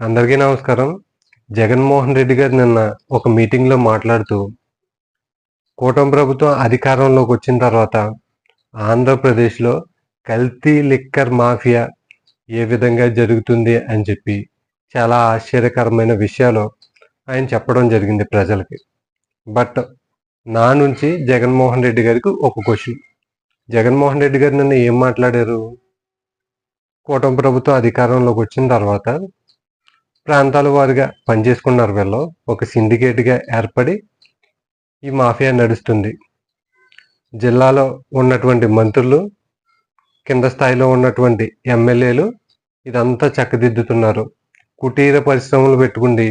అందరికీ నమస్కారం. జగన్మోహన్ రెడ్డి గారు నిన్న ఒక మీటింగ్లో మాట్లాడుతూ కూటమి ప్రభుత్వం అధికారంలోకి వచ్చిన తర్వాత ఆంధ్రప్రదేశ్లో కల్తీ లిక్కర్ మాఫియా ఏ విధంగా జరుగుతుంది అని చెప్పి చాలా ఆశ్చర్యకరమైన విషయాలు ఆయన చెప్పడం జరిగింది ప్రజలకి. బట్ నా నుంచి జగన్మోహన్ రెడ్డి గారికి ఒక క్వశ్చన్. జగన్మోహన్ రెడ్డి గారు నిన్న ఏం మాట్లాడారు? కూటమి ప్రభుత్వం అధికారంలోకి వచ్చిన తర్వాత ప్రాంతాల వారుగా పనిచేసుకున్నారు వీళ్ళు. ఒక సిండికేట్గా ఏర్పడి ఈ మాఫియా నడుస్తుంది. జిల్లాలో ఉన్నటువంటి మంత్రులు కింద స్థాయిలో ఉన్నటువంటి ఎమ్మెల్యేలు ఇదంతా చక్కదిద్దుతున్నారు. కుటీర పరిశ్రమలు పెట్టుకుండి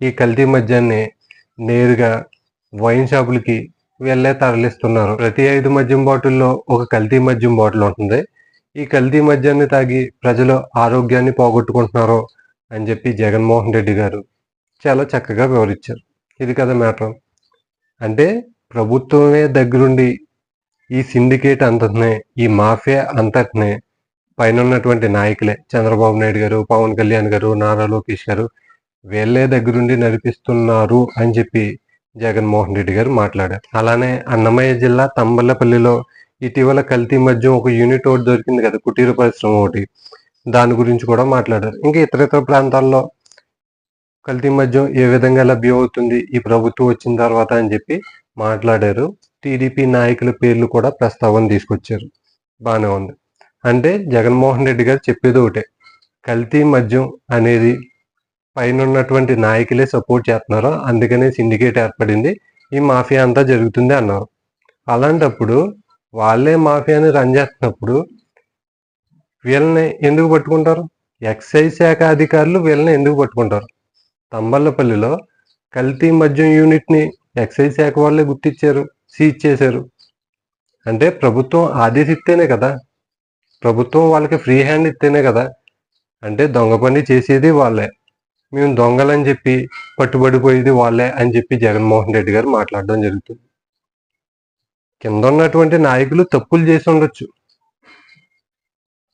ఈ కల్తీ మద్యాన్ని నేరుగా వైన్ షాపులకి వెళ్ళే తరలిస్తున్నారు. ప్రతి ఐదు మద్యం బాటిల్లో ఒక కల్తీ మద్యం బాటిల్ ఉంటుంది. ఈ కల్తీ మద్యాన్ని తాగి ప్రజలు ఆరోగ్యాన్ని పోగొట్టుకుంటున్నారు అని చెప్పి జగన్మోహన్ రెడ్డి గారు చాలా చక్కగా వివరించారు. ఇది కదా మ్యాటర్. అంటే ప్రభుత్వమే దగ్గరుండి ఈ సిండికేట్ అంతటినే ఈ మాఫియా అంతటినే పైన ఉన్నటువంటి నాయకులే చంద్రబాబు నాయుడు గారు పవన్ కళ్యాణ్ గారు నారా లోకేష్ గారు వీళ్ళే దగ్గరుండి నడిపిస్తున్నారు అని చెప్పి జగన్మోహన్ రెడ్డి గారు మాట్లాడారు. అలానే అన్నమయ్య జిల్లా తంబల్లపల్లిలో ఇటీవల కల్తీ మధ్య ఒక యూనిట్ ఒకటి దొరికింది కదా కుటీర పరిశ్రమ ఒకటి. దాని గురించి కూడా మాట్లాడారు. ఇంకా ఇతర ఇతర ప్రాంతాల్లో కల్తీ మద్యం ఏ విధంగా లభ్యం అవుతుంది ఈ ప్రభుత్వం వచ్చిన తర్వాత అని చెప్పి మాట్లాడారు. టీడీపీ నాయకుల పేర్లు కూడా ప్రస్తావన తీసుకొచ్చారు. బాగానే ఉంది. అంటే జగన్మోహన్ రెడ్డి గారు చెప్పేది ఒకటే కల్తీ మద్యం అనేది పైన ఉన్నటువంటి నాయకులే సపోర్ట్ చేస్తున్నారు అందుకనే సిండికేట్ ఏర్పడింది ఈ మాఫియా అంతా జరుగుతుంది అన్నారు. అలాంటప్పుడు వాళ్ళే మాఫియాని రన్ చేస్తున్నప్పుడు వీళ్ళని ఎందుకు పట్టుకుంటారు? ఎక్సైజ్ శాఖ అధికారులు వీళ్ళని ఎందుకు పట్టుకుంటారు? తంబల్లపల్లిలో కల్తీ మద్యం యూనిట్ని ఎక్సైజ్ శాఖ వాళ్ళే గుర్తించారు సీజ్ చేశారు. అంటే ప్రభుత్వం ఆదేశిస్తేనే కదా? ప్రభుత్వం వాళ్ళకి ఫ్రీ హ్యాండ్ ఇస్తేనే కదా? అంటే దొంగ పని చేసేది వాళ్ళే. మేము దొంగలని చెప్పి పట్టుబడిపోయేది వాళ్ళే అని చెప్పి జగన్మోహన్ రెడ్డి గారు మాట్లాడడం జరుగుతుంది. కింద ఉన్నటువంటి నాయకులు తప్పులు చేసి ఉండొచ్చు.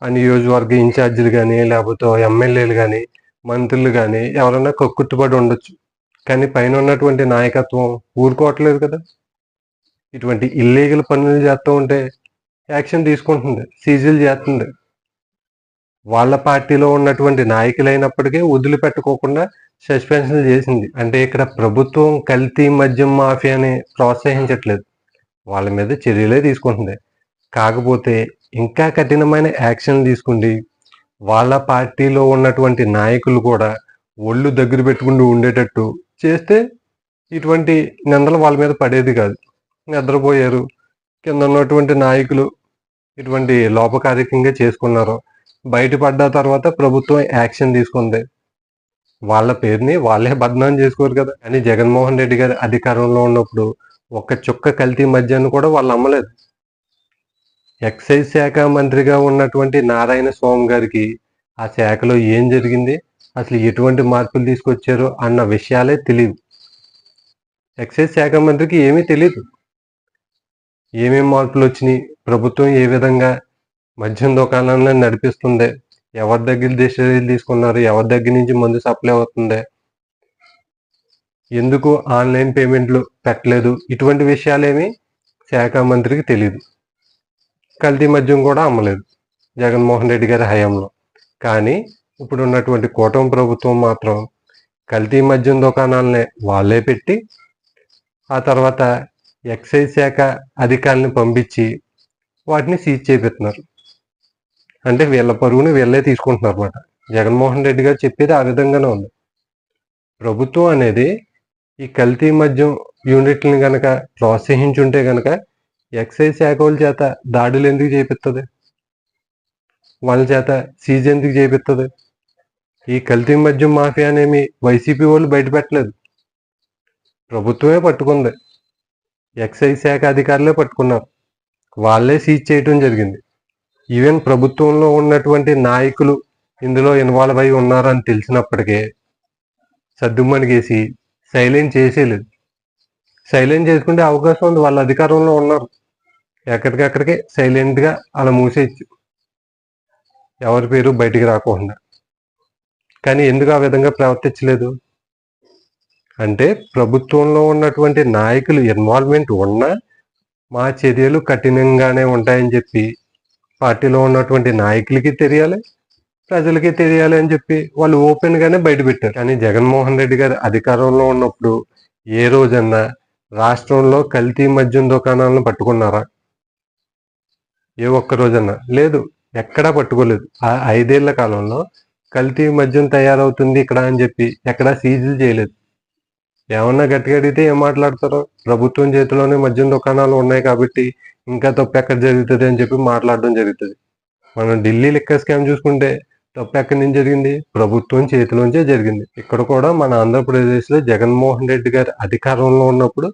ఆ నియోజకవర్గ ఇన్ఛార్జీలు కానీ లేకపోతే ఎమ్మెల్యేలు కానీ మంత్రులు కానీ ఎవరైనా కక్కుట్టుబడి ఉండొచ్చు. కానీ పైన ఉన్నటువంటి నాయకత్వం ఊరుకోవట్లేదు కదా. ఇటువంటి ఇల్లీగల్ పనులు చేస్తూ ఉంటే యాక్షన్ తీసుకుంటుంది సీజీలు చేస్తుంది. వాళ్ళ పార్టీలో ఉన్నటువంటి నాయకులైనప్పటికీ వదిలిపెట్టుకోకుండా సస్పెన్షన్ చేసింది. అంటే ఇక్కడ ప్రభుత్వం కల్తీ మద్యం మాఫియాని ప్రోత్సహించట్లేదు. వాళ్ళ మీద చర్యలే తీసుకుంటుంది. కాకపోతే ఇంకా కఠినమైన యాక్షన్ తీసుకుండి వాళ్ళ పార్టీలో ఉన్నటువంటి నాయకులు కూడా ఒళ్ళు దగ్గర పెట్టుకుంటూ ఉండేటట్టు చేస్తే ఇటువంటి నిందలు వాళ్ళ మీద పడేది కాదు. నిద్రపోయారు. కింద ఉన్నటువంటి నాయకులు ఇటువంటి లోపకారికంగా చేసుకున్నారు. బయటపడ్డ తర్వాత ప్రభుత్వం యాక్షన్ తీసుకుంది. వాళ్ళ పేరుని వాళ్ళే బద్నాం చేసుకోరు కదా కానీ జగన్మోహన్ రెడ్డి గారు అధికారంలో ఉన్నప్పుడు ఒక్క చుక్క కల్తీ మధ్యాహ్నం కూడా వాళ్ళు అమ్మలేదు. ఎక్సైజ్ శాఖ మంత్రిగా ఉన్నటువంటి నారాయణ స్వామి గారికి ఆ శాఖలో ఏం జరిగింది? అసలు ఎటువంటి మార్పులు తీసుకొచ్చారు అన్న విషయాలే తెలియదు ఎక్సైజ్ శాఖ మంత్రికి ఏమీ తెలియదు ఏమేమి మార్పులు వచ్చినాయి? ప్రభుత్వం ఏ విధంగా మద్యం దుకాణాలను నడిపిస్తుంది? ఎవరి దగ్గర డిసిజన్ తీసుకున్నారు? ఎవరి దగ్గర నుంచి మందు సప్లై అవుతుంది? ఎందుకు ఆన్లైన్ పేమెంట్లు పెట్టలేదు? ఇటువంటి విషయాలేమీ శాఖ మంత్రికి తెలియదు కల్తీ మద్యం కూడా అమ్మలేదు. జగన్మోహన్ రెడ్డి గారి హయాంలో. కానీ ఇప్పుడు ఉన్నటువంటి కూటమి ప్రభుత్వం మాత్రం కల్తీ మద్యం దుకాణాలనే వాళ్ళే పెట్టి ఆ తర్వాత ఎక్సైజ్ శాఖ అధికారులను పంపించి వాటిని సీజ్ చేపిస్తున్నారు. అంటే వీళ్ళ పరుగుని వీళ్ళే తీసుకుంటున్నారు అనమాట జగన్మోహన్ రెడ్డి గారు చెప్పేది ఆ విధంగానే ఉంది. ప్రభుత్వం అనేది ఈ కల్తీ మద్యం యూనిట్లను కనుక ప్రోత్సహించుంటే కనుక ఎక్సైజ్ శాఖ వాళ్ళ చేత దాడులు ఎందుకు చేపిస్తుంది వాళ్ళ చేత సీజ్ ఎందుకు చేపిస్తుంది ఈ కల్తీ మద్యం మాఫియా అనేమి వైసీపీ వాళ్ళు బయటపెట్టలేదు. ప్రభుత్వమే పట్టుకుంది. ఎక్సైజ్ శాఖ అధికారులే పట్టుకున్నారు. వాళ్ళే సీజ్ చేయటం జరిగింది. ఈవెన్ ప్రభుత్వంలో ఉన్నటువంటి నాయకులు ఇందులో ఇన్వాల్వ్ అయి ఉన్నారని తెలిసినప్పటికే సర్దుమణిగేసి సైలెంట్ చేసేయలేదు. సైలెంట్ చేసుకుంటే అవకాశం ఉంది. వాళ్ళ అధికారంలో ఉన్నారు. ఎక్కడికక్కడికే సైలెంట్గా అలా మూసేయచ్చు. ఎవరి పేరు బయటికి రాకుండా. కానీ ఎందుకు ఆ విధంగా ప్రవర్తించలేదు? అంటే ప్రభుత్వంలో ఉన్నటువంటి నాయకులు ఇన్వాల్వ్మెంట్ ఉన్నా మా చర్యలు కఠినంగానే ఉంటాయని చెప్పి పార్టీలో ఉన్నటువంటి నాయకులకి తెలియాలి ప్రజలకి తెలియాలి అని చెప్పి వాళ్ళు ఓపెన్ గానే బయటపెట్టారు కానీ జగన్మోహన్ రెడ్డి గారు అధికారంలో ఉన్నప్పుడు ఏ రోజన్నా రాష్ట్రంలో కల్తీ మద్యం దుకాణాలను పట్టుకున్నారా? ఏ ఒక్క రోజన్నా. లేదు ఎక్కడా పట్టుకోలేదు. ఆ ఐదేళ్ళ కాలంలో కల్తీ మద్యం తయారవుతుంది ఇక్కడ అని చెప్పి ఎక్కడా సీజులు చేయలేదు. ఏమన్నా గట్టిగా అడిగితే ఏం మాట్లాడతారో? ప్రభుత్వం చేతిలోనే మద్యం దుకాణాలు ఉన్నాయి కాబట్టి ఇంకా తప్పు ఎక్కడ జరుగుతుంది అని చెప్పి మాట్లాడడం జరుగుతుంది. మనం ఢిల్లీ లెక్క స్కామ్ చూసుకుంటే తప్పు ఎక్కడి నుంచి జరిగింది? ప్రభుత్వం చేతిలోంచే జరిగింది. ఇక్కడ కూడా మన ఆంధ్రప్రదేశ్లో జగన్మోహన్ రెడ్డి గారి అధికారంలో ఉన్నప్పుడు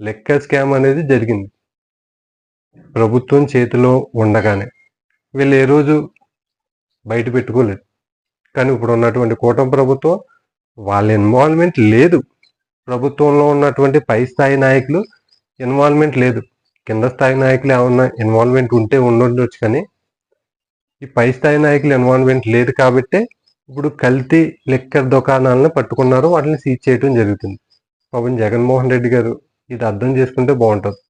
లెక్క స్కామ్ అనేది జరిగింది. ప్రభుత్వం చేతిలో ఉండగానే వీళ్ళు ఏ రోజు బయట పెట్టుకోలేదు. కానీ ఇప్పుడు ఉన్నటువంటి కూటమి ప్రభుత్వం వాళ్ళ ఇన్వాల్వ్మెంట్ లేదు. ప్రభుత్వంలో ఉన్నటువంటి పై స్థాయి నాయకులు ఇన్వాల్వ్మెంట్ లేదు. కింద స్థాయి నాయకులు ఏమన్నా ఇన్వాల్వ్మెంట్ ఉంటే ఉండొచ్చు కానీ ఈ పై స్థాయి నాయకులు ఇన్వాల్వ్మెంట్ లేదు కాబట్టే ఇప్పుడు కల్తీ లిక్కర్ దుకాణాలను పట్టుకున్నారు. వాటిని సీజ్ చేయడం జరుగుతుంది. పాపం జగన్మోహన్ రెడ్డి గారు ఇది అర్థం చేసుకుంటే బాగుంటుంది.